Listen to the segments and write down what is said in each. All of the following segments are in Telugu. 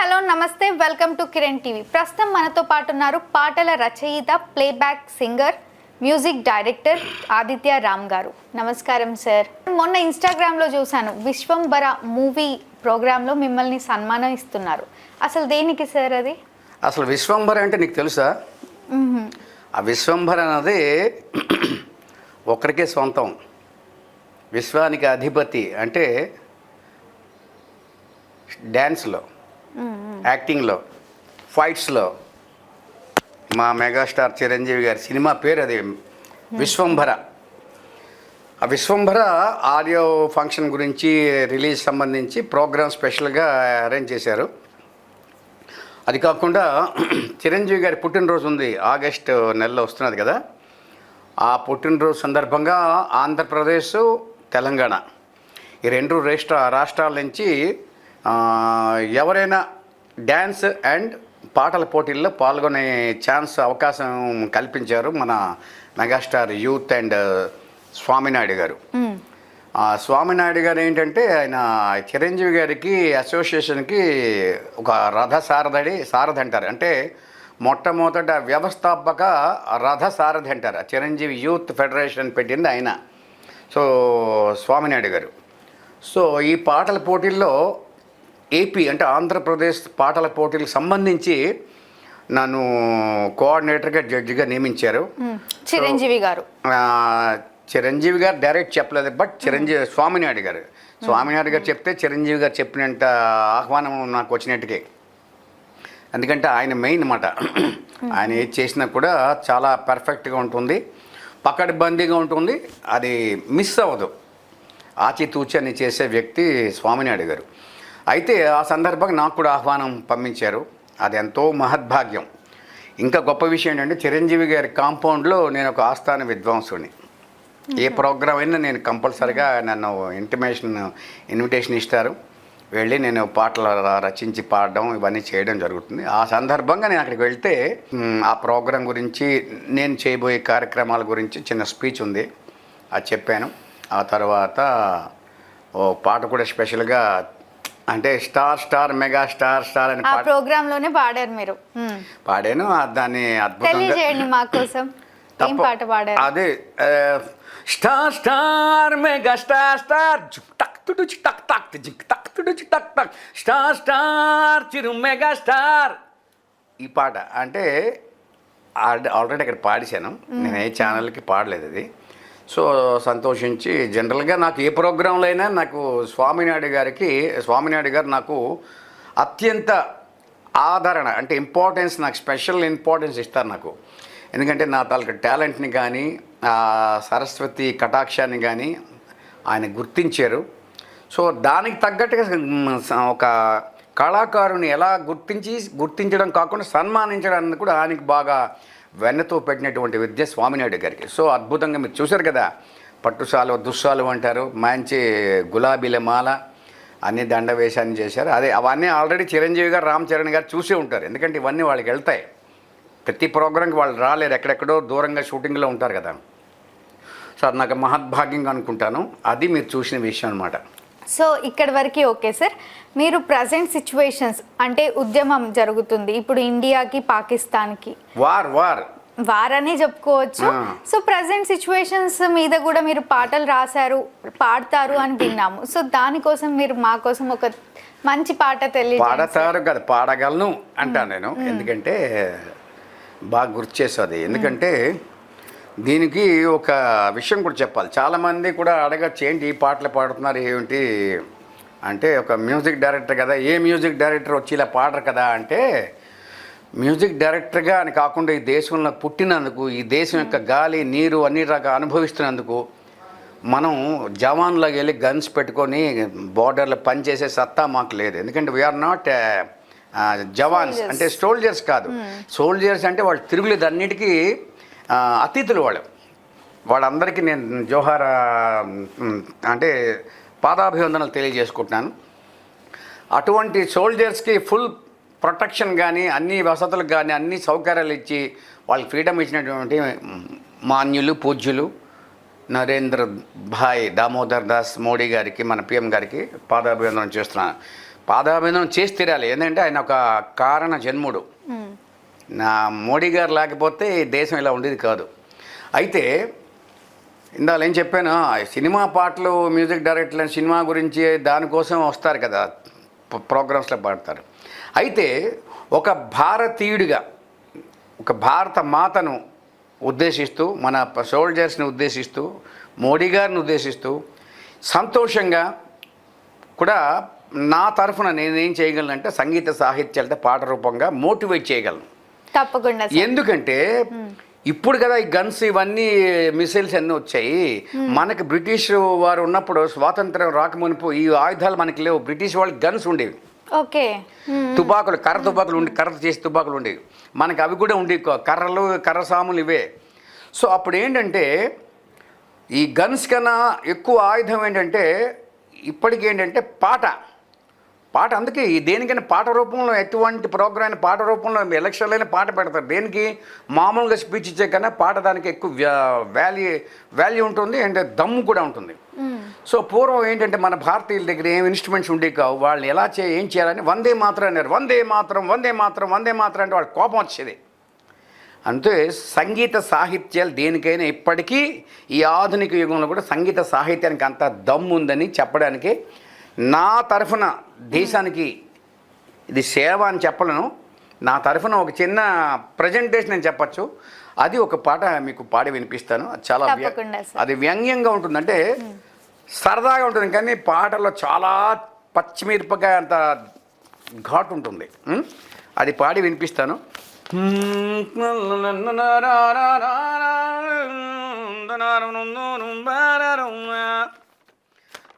హలో నమస్తే వెల్కమ్ టు కిరణ్ టీవీ. ప్రస్తుతం మనతో పాటు ఉన్నారు పాటల రచయిత playback singer music director Aditya Ram garu. నమస్కారం సార్. మొన్న ఇన్స్టాగ్రామ్లో చూశాను విశ్వంబర మూవీ ప్రోగ్రాంలో మిమ్మల్ని సన్మానం ఇస్తున్నారు. అసలు దేనికి సార్ అది? అసలు విశ్వంభర అంటే నీకు తెలుసా? ఆ విశ్వంభర అన్నది ఒక్కరికే సొంతం. విశ్వానికి అధిపతి అంటే డ్యాన్స్లో యాక్టింగ్లో ఫైట్స్లో. మా మెగాస్టార్ చిరంజీవి గారి సినిమా పేరు అది విశ్వంభర. ఆ విశ్వంభర ఆడియో ఫంక్షన్ గురించి రిలీజ్ సంబంధించి ప్రోగ్రామ్ స్పెషల్గా అరేంజ్ చేశారు. అది కాకుండా చిరంజీవి గారి పుట్టినరోజు ఉంది ఆగస్టు నెలలో వస్తున్నది కదా. ఆ పుట్టినరోజు సందర్భంగా ఆంధ్రప్రదేశ్ తెలంగాణ. ఈ రెండు రాష్ట్ర రాష్ట్రాల నుంచి ఎవరైనా డ్యాన్స్ అండ్ పాటల పోటీల్లో పాల్గొనే ఛాన్స్ అవకాశం కల్పించారు మన మెగాస్టార్ యూత్ అండ్ స్వామినాయుడు గారు. స్వామినాయుడు గారు ఏంటంటే ఆయన చిరంజీవి గారికి అసోసియేషన్కి ఒక రథ సారథి సారథి అంటారు అంటే మొట్టమొదట వ్యవస్థాపక రథ సారథి అంటారు చిరంజీవి యూత్ ఫెడరేషన్ పెట్టింది ఆయన. సో స్వామినాయుడు గారు. సో ఈ పాటల పోటీల్లో ఏపీ అంటే ఆంధ్రప్రదేశ్ పాటల పోటీలకు సంబంధించి నన్ను కోఆర్డినేటర్గా జడ్జిగా నియమించారు. చిరంజీవి గారు. చిరంజీవి గారు డైరెక్ట్ చెప్పలేదు బట్ చిరంజీవి స్వామినాయుడు గారు. స్వామినాయుడు గారు చెప్తే చిరంజీవి గారు చెప్పినంత ఆహ్వానం నాకు వచ్చినట్టుకే. ఎందుకంటే ఆయన మెయిన్ అన్నమాట. ఆయన ఏది చేసినా కూడా చాలా పర్ఫెక్ట్గా ఉంటుంది పకడ్బందీగా ఉంటుంది అది మిస్ అవ్వదు. ఆచితూచి అని చేసే వ్యక్తి స్వామినాయుడు గారు. అయితే ఆ సందర్భంగా నాకు కూడా ఆహ్వానం పంపించారు. అది ఎంతో మహద్భాగ్యం. ఇంకా గొప్ప విషయం ఏంటంటే చిరంజీవి గారి కాంపౌండ్లో నేను ఒక ఆస్థాన విద్వాంసుని. ఏ ప్రోగ్రామ్ అయినా నేను కంపల్సరిగా నన్ను ఇంటిమేషన్ ఇన్విటేషన్ ఇస్తారు. వెళ్ళి నేను పాటలు రచించి పాడడం ఇవన్నీ చేయడం జరుగుతుంది. ఆ సందర్భంగా నేను అక్కడికి వెళ్తే ఆ ప్రోగ్రాం గురించి నేను చేయబోయే కార్యక్రమాల గురించి చిన్న స్పీచ్ ఉంది. అది చెప్పాను. ఆ తర్వాత ఓ పాట కూడా స్పెషల్గా అంటే star star mega star star అని ఆ పాట ప్రోగ్రాంలోనే పాడారు మీరు. పాడాను దాన్ని తెలియజేయండి మా కోసం ఏం పాట పాడారు? అదే star star mega star star టక్ జిక్ టక్ టక్ జిక్ టక్ జిక్ టక్ టక్. Star star Chiru mega star. ఈ పాట అంటే ఆల్రెడీ ఆల్రెడీ అక్కడ పాడేశాను. నేను ఏ ఛానల్కి పాడలేదు అది. సో సంతోషించి జనరల్గా నాకు ఏ ప్రోగ్రాంలో అయినా నాకు స్వామినాయుడు గారికి స్వామినాయుడు గారు నాకు అత్యంత ఆదరణ అంటే ఇంపార్టెన్స్ నాకు స్పెషల్ ఇంపార్టెన్స్ ఇస్తారు నాకు. ఎందుకంటే నా తాలూకు టాలెంట్ని కానీ సరస్వతి కటాక్షాన్ని కానీ ఆయన గుర్తించారు. సో దానికి తగ్గట్టుగా ఒక కళాకారుని ఎలా గుర్తించి గుర్తించడం కాకుండా సన్మానించడానికి కూడా ఆయనకి బాగా వెన్నతో పెట్టినటువంటి విద్య స్వామినాయుడు గారికి. సో అద్భుతంగా మీరు చూశారు కదా పట్టుసాలు దుస్సాలు అంటారు మంచి గులాబీల మాల అన్ని దండవేషాన్ని చేశారు. అదే అవన్నీ ఆల్రెడీ చిరంజీవి గారు రామ్ చరణ్ గారు చూసే ఉంటారు. ఎందుకంటే ఇవన్నీ వాళ్ళకి వెళ్తాయి. ప్రతి ప్రోగ్రాంకి వాళ్ళు రాలేరు ఎక్కడెక్కడో దూరంగా షూటింగ్లో ఉంటారు కదా. సో అది నాకు మహద్భాగ్యంగా అనుకుంటాను. అది మీరు చూసిన విషయం అనమాట సో ఇక్కడి వరకు ఓకే సార్. మీరు ప్రజెంట్ సిచ్యువేషన్స్ అంటే ఉద్యమం జరుగుతుంది. ఇప్పుడు ఇండియాకి పాకిస్తాన్కి. War war. వారనే చెప్పుకోవచ్చు. సో ప్రజెంట్ సిచ్యువేషన్స్ మీద కూడా మీరు పాటలు రాశారు పాడతారు అని విన్నాము. సో దానికోసం మీరు మా కోసం ఒక మంచి పాట తెలియజేయండి పాడతారు కదా పాడగలను అంటాను నేను. ఎందుకంటే బాగా గుర్తు చేస్తుంది ఎందుకంటే దీనికి ఒక విషయం కూడా చెప్పాలి. చాలామంది కూడా అడగచ్చు ఏంటి ఈ పాటలు పాడుతున్నారు ఏమిటి? అంటే ఒక మ్యూజిక్ డైరెక్టర్ కదా ఏ మ్యూజిక్ డైరెక్టర్ వచ్చి ఇలా పాడరు కదా అంటే మ్యూజిక్ డైరెక్టర్గా అని కాకుండా ఈ దేశంలో పుట్టినందుకు ఈ దేశం యొక్క గాలి నీరు అన్ని రకాల అనుభవిస్తున్నందుకు మనం జవాన్లోకి వెళ్ళి గన్స్ పెట్టుకొని బార్డర్లో పనిచేసే సత్తా మాకు లేదు. ఎందుకంటే వీఆర్ నాట్ జవాన్స్ అంటే సోల్జర్స్ కాదు. సోల్జర్స్ అంటే వాళ్ళు తిరుగులేదు అన్నిటికీ అతిథులు వాళ్ళు. వాళ్ళందరికీ నేను జోహార్ అంటే పాదాభివందనలు తెలియజేసుకుంటున్నాను. అటువంటి సోల్జర్స్కి ఫుల్ ప్రొటెక్షన్ కానీ అన్ని వసతులు కానీ అన్ని సౌకర్యాలు ఇచ్చి వాళ్ళకి ఫ్రీడమ్ ఇచ్చినటువంటి మాన్యులు పూజ్యులు నరేంద్ర భాయ్ దామోదర్ దాస్ మోడీ గారికి మన పిఎం గారికి పాదాభివందనం చేస్తున్నాను. పాదాభివందనం చేసి తీరాలి. ఏంటంటే ఆయన ఒక కారణ జన్ముడు. నా మోడీ గారు లేకపోతే దేశం ఇలా ఉండేది కాదు. అయితే ఇందాక ఏం చెప్పాను ఆ సినిమా పాటలు మ్యూజిక్ డైరెక్టర్లు అని సినిమా గురించి దానికోసం వస్తారు కదా ప్రోగ్రామ్స్లో పాడతారు. అయితే ఒక భారతీయుడిగా ఒక భారత మాతను ఉద్దేశిస్తూ మన సోల్జర్స్ని ఉద్దేశిస్తూ మోడీ గారిని ఉద్దేశిస్తూ సంతోషంగా కూడా నా తరఫున నేనేం చేయగలను అంటే సంగీత సాహిత్యాలతో పాట రూపంగా మోటివేట్ చేయగలను. తప్పకుండా ఎందుకంటే ఇప్పుడు కదా ఈ గన్స్ ఇవన్నీ మిసైల్స్ అన్నీ వచ్చాయి. మనకి బ్రిటిష్ వారు ఉన్నప్పుడు స్వాతంత్రం రాకమునుపు ఈ ఆయుధాలు మనకి లేవు. బ్రిటిష్ వాళ్ళకి గన్స్ ఉండేవి. ఓకే. తుపాకులు కర్ర తుపాకులు ఉండి కర్ర చేసి తుపాకులు ఉండేవి. మనకి అవి కూడా ఉండేవి. కర్రలు కర్ర సాములు ఇవే. సో అప్పుడు ఏంటంటే ఈ గన్స్ కన్నా ఎక్కువ ఆయుధం ఏంటంటే ఇప్పటికి ఏంటంటే పాట. పాట అందుకే ఈ దేనికైనా పాట రూపంలో ఎటువంటి ప్రోగ్రామ్ అయినా పాట రూపంలో ఎలక్షన్లైనా పాట పెడతారు. దేనికి? మామూలుగా స్పీచ్ ఇచ్చే కన్నా పాట దానికి ఎక్కువ వాల్యూ వాల్యూ ఉంటుంది అండ్ దమ్ము కూడా ఉంటుంది. సో పూర్వం ఏంటంటే మన భారతీయుల దగ్గర ఏం ఇన్స్ట్రుమెంట్స్ ఉండేవి కావు. వాళ్ళు ఎలా చే ఏం చేయాలని వందే మాత్రం అన్నారు. వందే మాత్రం వందే మాత్రం వందే మాత్రం అంటే వాళ్ళ కోపం వచ్చేది. అంటే సంగీత సాహిత్యాలు దేనికైనా ఇప్పటికీ ఈ ఆధునిక యుగంలో కూడా సంగీత సాహిత్యానికి అంత దమ్ము ఉందని చెప్పడానికి నా తరఫున దేశానికి ఇది సేవ అని చెప్పలను నా తరఫున ఒక చిన్న ప్రజెంటేషన్ అని చెప్పచ్చు అది ఒక పాట మీకు పాడి వినిపిస్తాను అది చాలా. అది వ్యంగ్యంగా ఉంటుంది అంటే సరదాగా ఉంటుంది కానీ పాటలో చాలా పచ్చిమిరపకాయ అంత ఘాటు ఉంటుంది? అది పాడి వినిపిస్తాను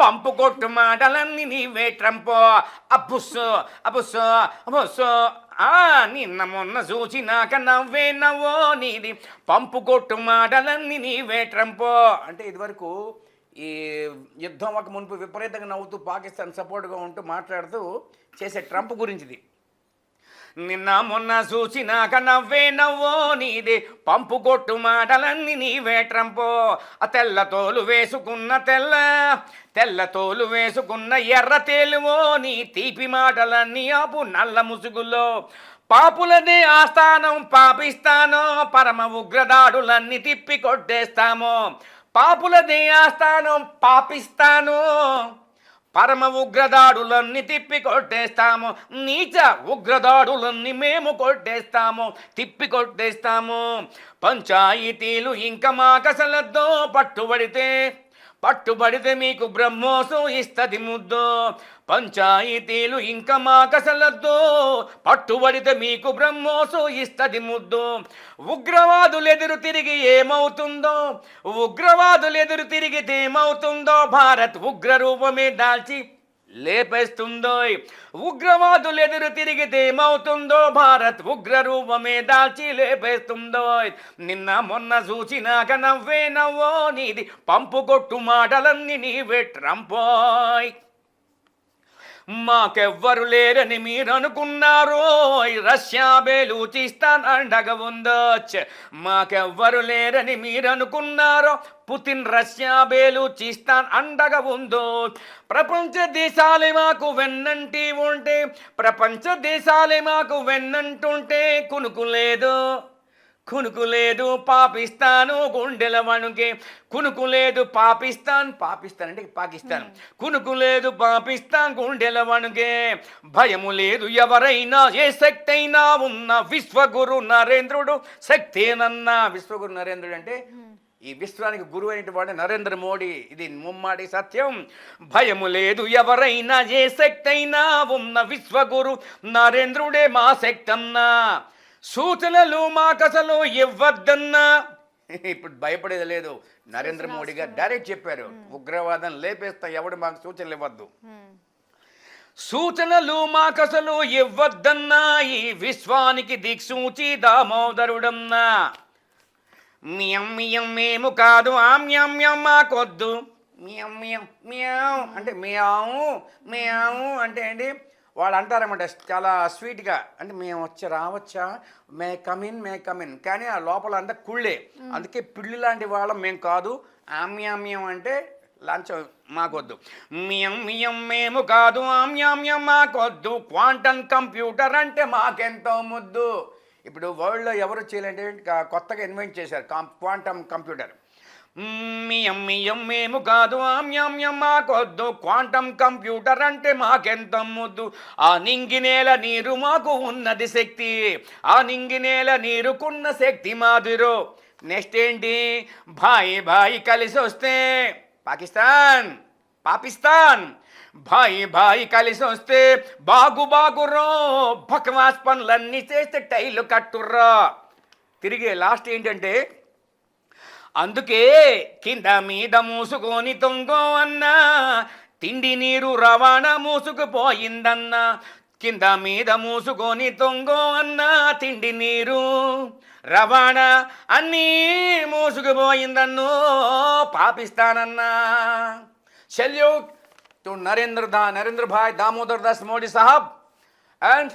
పంపు కొట్టు మాటలన్నీ నీవే ట్రంపో. అబ్బుస్సు అబ్బుస్సు అబ్బుస్సు ఆ నిన్న మొన్న చూచినాక నవ్వే నవ్వో నీది. పంపు కొట్టు మాటలన్నీ నీవే ట్రంపో. అంటే ఇదివరకు ఈ యుద్ధం ఒక మునుపు విపరీతంగా నవ్వుతూ పాకిస్తాన్ సపోర్ట్గా ఉంటూ మాట్లాడుతూ చేసే ట్రంప్ గురించిది. నిన్న మొన్న చూసినాక నవ్వే నవ్వో నీదే. పంపు కొట్టు మాటలన్నీ నీవే ట్రంపో. ఆ తెల్ల తోలు వేసుకున్న తెల్ల తెల్ల తోలు వేసుకున్న ఎర్ర తేలువో నీ తీపి మాటలన్నీ ఆపు నల్ల ముసుగులో. పాపులనే ఆస్థానం పాపిస్తానో పరమ ఉగ్రదాడులన్నీ తిప్పి కొట్టేస్తామో. పాపులనే ఆస్థానం పాపిస్తాను. పరమ ఉగ్రదాడులన్నీ తిప్పి కొట్టేస్తాము నీచ ఉగ్రదాడులన్నీ మేము కొట్టేస్తాము తిప్పి కొట్టేస్తాము పంచాయతీలు ఇంకా మాకసలద్దో పట్టుబడితే పట్టుబడితే మీకు బ్రహ్మోసం ఇస్తది ముద్దో. పంచాయతీలు ఇంకా మాకసలద్దు. పట్టుబడితే మీకు బ్రహ్మోసం ఇస్తది ముద్దు. ఉగ్రవాదులు ఎదురు తిరిగి ఏమవుతుందో? ఉగ్రవాదులు ఎదురు తిరిగితే ఏమవుతుందో? భారత్ ఉగ్ర రూపమే దాల్చి లేపేస్తుందో ఉగ్రవాదులు ఎదురు తిరిగితే ఏమవుతుందో భారత్ ఉగ్ర రూపమే దాల్చి లేపేస్తుందో నిన్న మొన్న చూచినాక నవ్వే నవ్వో నీది పంపు కొట్టు మాటలన్నీ నీవే ట్రంపోయ్. మాకెవ్వరు లేరని మీరు అనుకున్నారు ఈ రష్యా అండగ అండగా ఉందోచ్. మాకెవ్వరు లేరని మీరు అనుకున్నారు పుతిన్ రష్యా బేలూచిస్తాన్ అండగా ఉందో ప్రపంచ దేశాలే మాకు వెన్నంటి ఉంటే ప్రపంచ దేశాలే మాకు వెన్నంటుంటే కునుకు లేదు. కునుకు లేదు పాపిస్తాను గుండెల వణుకే. కునుకు లేదు పాపిస్తాన్ పాకిస్తాన్ అంటే పాకిస్తాన్. కునుకు లేదు పాపిస్తాన్ గుండెల వణుకే. భయము లేదు ఎవరైనా ఏ శక్తి అయినా ఉన్న విశ్వగురు నరేంద్రుడు. శక్తేనన్నా విశ్వగురు నరేంద్రుడు అంటే ఈ విశ్వానికి గురువు అయినటువంటి నరేంద్ర మోడీ. ఇది ముమ్మాడి సత్యం. భయము లేదు ఎవరైనా ఏ శక్తి అయినా ఉన్న విశ్వగురు నరేంద్రుడే మా శక్తి అన్నా సూచనలు మాకసలు ఇవ్వద్దన్నా. ఇప్పుడు భయపడేది లేదు. నరేంద్ర మోడీ గారు డైరెక్ట్ చెప్పారు. ఉగ్రవాదం లేపేస్తా ఎవడు మాకు సూచనలు ఇవ్వద్దు. మ్మ్. సూచనలు మాకసలు ఇవ్వద్దన్నా. ఈ విశ్వానికి దిక్సూచి దామోదరుడన్నా. మియం మియం మేము కాదు. ఆమ్యం మ్యం మాకొద్దు. మియం మియం మియావ్ అంటే మియావు మియావు అంటే ఏంటి? వాళ్ళు అంటారన్నమాట చాలా స్వీట్గా. అంటే మేము వచ్చి రావచ్చా? మే కమిన్ మే కమిన్ కానీ ఆ లోపల అంతా కుళ్ళే అందుకే పిల్లి లాంటి వాళ్ళం మేము కాదు. ఆమ్యామ్యం అంటే లంచం మాకొద్దు. మియం మియం మేము కాదు. ఆమ్యామ్యం మాకొద్దు. క్వాంటమ్ కంప్యూటర్ అంటే మాకెంతో ముద్దు. ఇప్పుడు వరల్డ్లో ఎవరు చేయాలంటే కొత్తగా ఇన్వెంట్ చేశారు. Quantum computer. మియం మియం మేము కాదు ఆమ్యమ్యం మాకొద్దు. క్వాంటమ్ కంప్యూటర్ అంటే మాకెంత ముద్దు. ఆ నింగినేల నీరు మాకు ఉన్నది శక్తి. ఆ నింగినేల నీరుకున్న శక్తి మాదిరో. నెక్స్ట్ ఏంటి? భాయి భాయి కలిసి వస్తే పాకిస్తాన్ పాకిస్తాన్ భాయి భాయి కలిసి వస్తే బాగు బాగురో భక్వాస్ పనులన్నీ చేస్తే టైలు కట్టుర్రా. తిరిగి లాస్ట్ ఏంటంటే అందుకే కింద మీద మూసుకొని తొంగో అన్నా తిండి నీరు రవాణా మూసుకుపోయిందన్నా కింద మీద మూసుకొని తొంగో అన్నా తిండి నీరు రవాణా అన్నీ మూసుకుపోయిందన్నో పాపిస్తానన్నా. Salute to Narendra the Narendra bhai Damodar das Modi sahab and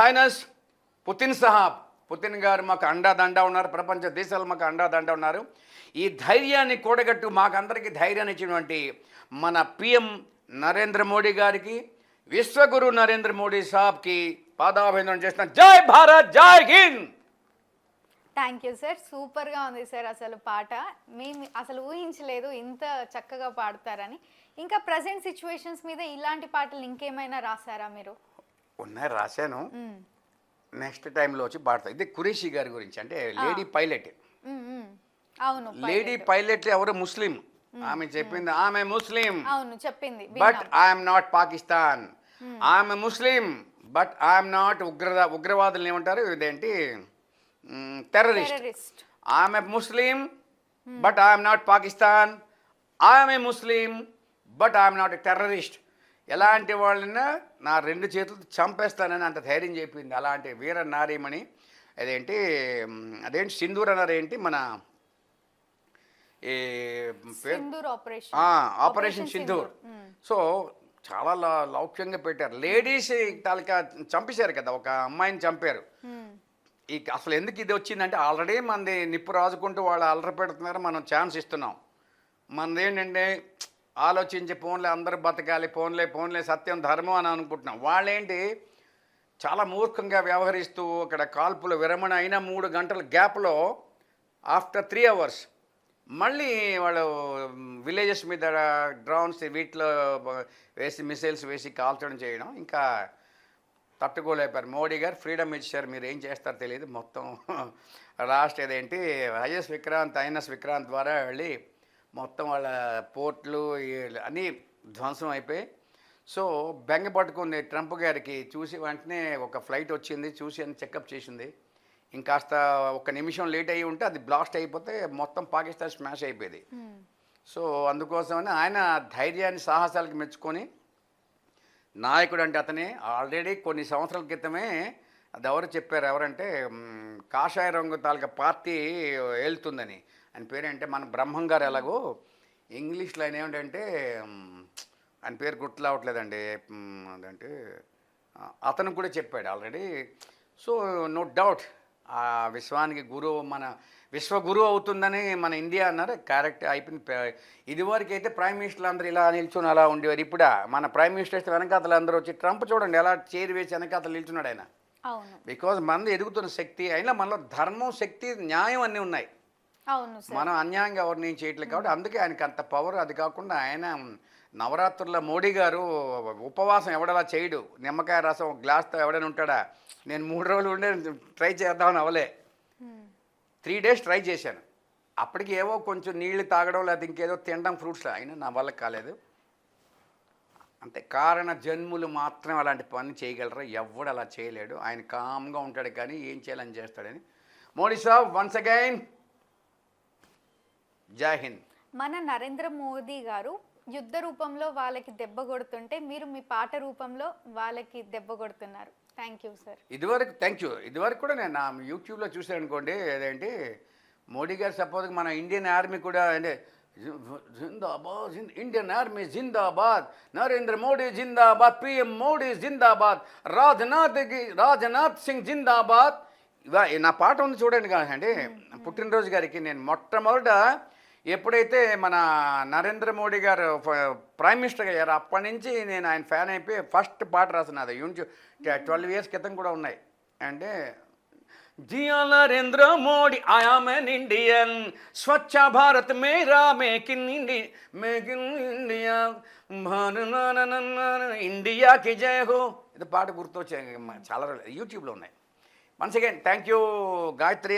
highness Putin sahab. Putin garu మాకు అండా దండా ఉన్నారు ప్రపంచ దేశాలు మాకు అండా దండా ఉన్నారు. ఈ ధైర్యాన్ని కూడగట్టు మాకందరికీ ధైర్యాన్ని ఇచ్చినటువంటి మన పిఎం నరేంద్ర మోడీ గారికి విశ్వగురు నరేంద్ర మోడీ సాబ్కి పాదాభివందనం చేస్తున్న జై భారత్ జై హింద్! థ్యాంక్ యూ సార్ సూపర్గా ఉంది సార్ అసలు పాట. మేము అసలు ఊహించలేదు ఇంత చక్కగా పాడతారని. ఇంకా ప్రజెంట్ సిచ్యువేషన్స్ మీద ఇలాంటి పాటలు ఇంకేమైనా రాసారా మీరు? ఉన్నాయి రాశాను. నెక్స్ట్ టైంలో వచ్చి పాడతా ఇది కురేషి గారి గురించి అంటే లేడీ పైలట్. అవును లేడీ పైలట్. ఎవరు? ముస్లిం. ఆమె చెప్పింది ఆమె ముస్లిం. అవును చెప్పింది బట్. ఐఎమ్ నాట్ పాకిస్తాన్ ఆమె ముస్లిం. బట్ ఐఎమ్ నాట్ ఉగ్ర ఉగ్రవాదులు ఏమంటారు? ఇదేంటి? టెర్రరిస్ట్ ఆమె Muslim but I'm not Pakistan ఆమె Muslim but I'm not terrorist ఎలాంటి వాళ్ళైనా నా రెండు చేతులు చంపేస్తానని అంత ధైర్యం చెప్పింది. అలాంటి వీర నారీమణి అదేంటి అదేంటి సింధూర్ అన్నారు ఏంటి మన ఈ ఆపరేషన్ సింధూర్ సో చాలా లౌక్యంగా పెట్టారు. లేడీస్ తాలూకా చంపేశారు కదా ఒక అమ్మాయిని చంపారు. ఈ అసలు ఎందుకు ఇది వచ్చిందంటే ఆల్రెడీ మనది నిప్పు రాజుకుంటూ వాళ్ళు అలర పెడుతున్నారు మనం ఛాన్స్ ఇస్తున్నాం. మనది ఏంటంటే ఆలోచించి ఫోన్లే అందరూ బతకాలి ఫోన్లే ఫోన్లే సత్యం ధర్మం అని అనుకుంటున్నాం. వాళ్ళేంటి? చాలా మూర్ఖంగా వ్యవహరిస్తూ అక్కడ కాల్పుల విరమణ అయిన మూడు గంటల గ్యాప్లో ఆఫ్టర్ త్రీ అవర్స్ మళ్ళీ వాళ్ళు విలేజెస్ మీద డ్రోన్స్ వీటిలో వేసి మిసైల్స్ వేసి కాల్చడం చేయడం ఇంకా తట్టుకోలేపారు. మోడీ గారు ఫ్రీడమ్ ఇచ్చారు. మీరు ఏం చేస్తారో తెలియదు. మొత్తం లాస్ట్ ఏదేంటి? ఐఎస్ విక్రాంత్ ఐఎన్ఎస్ విక్రాంత్ ద్వారా వెళ్ళి మొత్తం వాళ్ళ పోర్ట్లు అన్నీ ధ్వంసం అయిపోయి. సో బెంగ పట్టుకుంది ట్రంప్ గారికి. చూసి వెంటనే ఒక ఫ్లైట్ వచ్చింది చూసి అని చెకప్ చేసింది. ఇంకాస్త ఒక నిమిషం లేట్ అయ్యి ఉంటే అది బ్లాస్ట్ అయిపోతే మొత్తం పాకిస్తాన్ స్మాష్ అయిపోయేది. సో అందుకోసమని ఆయన ధైర్యాన్ని సాహసాలకు మెచ్చుకొని నాయకుడు అంటే అతనే. ఆల్రెడీ కొన్ని సంవత్సరాల క్రితమే అది ఎవరు చెప్పారు? ఎవరంటే కాషాయ రంగు తాలూకా పార్టీ వెళ్తుందని ఆయన పేరేంటే మన బ్రహ్మం గారు ఎలాగో ఇంగ్లీష్లో ఆయన ఏమిటంటే ఆయన పేరు గుర్తులావట్లేదండి మ్, అదంటే అతను కూడా చెప్పాడు ఆల్రెడీ. సో నో డౌట్ ఆ విశ్వానికి గురువు మన విశ్వగురువు అవుతుందని మన ఇండియా అన్నారు. కరెక్ట్ అయిపోయింది. ఇదివరకు అయితే ప్రైమ్ మినిస్టర్లు అందరూ ఇలా నిల్చుని అలా ఉండేవారు. ఇప్పుడా మన ప్రైమ్ మినిస్టర్స్ వెనకాతలు అందరూ వచ్చి ట్రంప్ చూడండి ఎలా చేరి వేసి వెనకాతలు నిల్చున్నాడు ఆయన. బికాజ్ మనది ఎదుగుతున్న శక్తి అయినా మనలో ధర్మం శక్తి న్యాయం అన్నీ ఉన్నాయి. మనం అన్యాయంగా ఎవరిని చేయట్లేదు కాబట్టి అందుకే ఆయనకి అంత పవర్ అది కాకుండా ఆయన నవరాత్రుల్లో మోడీ గారు ఉపవాసం ఎవడలా చేయడు. నిమ్మకాయ రసం గ్లాస్తో ఎవడైనా ఉంటాడా? నేను మూడు రోజులు ఉండే ట్రై చేద్దామని అవలే. త్రీ డేస్ ట్రై చేశాను. అప్పటికి ఏవో కొంచెం నీళ్ళు తాగడం లేదా ఇంకేదో తినడం ఫ్రూట్స్ అయినా నా వల్ల కాలేదు. అంతే. కారణ జన్ములు మాత్రం అలాంటి పని చేయగలరు? ఎవడు అలా చేయలేడు. ఆయన కామ్గా ఉంటాడు కానీ ఏం చేయాలని చేస్తాడని. మోడీ సాబ్ వన్స్ అగైన్ జై హింద్. మన నరేంద్ర మోదీ గారు యుద్ధ రూపంలో వాళ్ళకి దెబ్బ కొడుతుంటే మీరు మీ పాట రూపంలో వాళ్ళకి దెబ్బ కొడుతున్నారు. థ్యాంక్ యూ సార్ ఇదివరకు థ్యాంక్ యూ ఇదివరకు కూడా నేను నా యూట్యూబ్లో చూసాను అనుకోండి అదేంటి మోడీ గారు సపోజ్ మన ఇండియన్ ఆర్మీ కూడా అంటే జిందాబాద్ ఇండియన్ ఆర్మీ జిందాబాద్ నరేంద్ర మోడీ జిందాబాద్ పిఎం మోడీ జిందాబాద్ రాజ్నాథ్ రాజ్నాథ్ సింగ్ జిందాబాద్. నా పాట ఉంది చూడండి కాదండి పుట్టినరోజు గారికి నేను మొట్టమొదట ఎప్పుడైతే మన నరేంద్ర మోడీ గారు ప్రైమ్ మినిస్టర్ అయ్యారు అప్పటి నుంచి నేను ఆయన ఫ్యాన్ అయిపోయి ఫస్ట్ పాట రాసిన అది యూట్యూబ్ ట్వెల్వ్ ఇయర్స్ క్రితం కూడా ఉన్నాయి. అంటే Jiya Narendra Modi I am an Indian Swachh Bharat Mera make in India make in India ఇండియాకి జయ హో ఇది పాట గుర్తొచ్చాయి చాలా యూట్యూబ్లో ఉన్నాయి once again thank you Gayatri